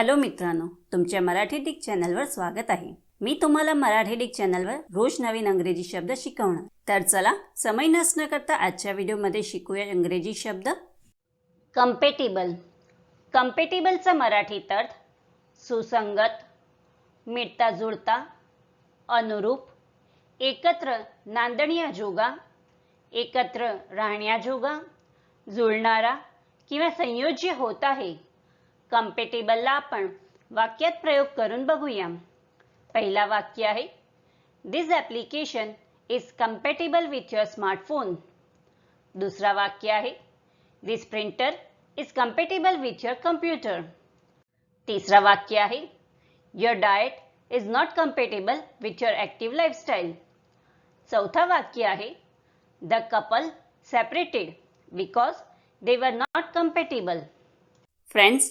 Hello मित्रांनो तुमच्या Marathi Dick चॅनलवर स्वागत आहे. मी तुम्हाला मराठी डिक चॅनलवर रोज नवीन अंग्रेजी शब्द शिकवणार. तर चला समय नसणं करता आजच्या व्हिडिओमध्ये शिकूया इंग्रजी शब्द. कम्पेटेबल कम्पेटेबलचा मराठीत अर्थ सुसंगत मिळता जुळता अनुरूप एकत्र नांदण्याजोगा एकत्र राहण्याजोगा जुळणारा किंवा संयोज्य होत आहे. कम्पेटेबलला आपण वाक्यात प्रयोग करून बघूया. पहिला वाक्य आहे this application is compatible with your smartphone दुसरा वाक्य आहे this printer is compatible with your computer तिसरा वाक्य आहे your diet is not compatible with your active lifestyle चौथा वाक्य आहे the couple separated because they were not compatible friends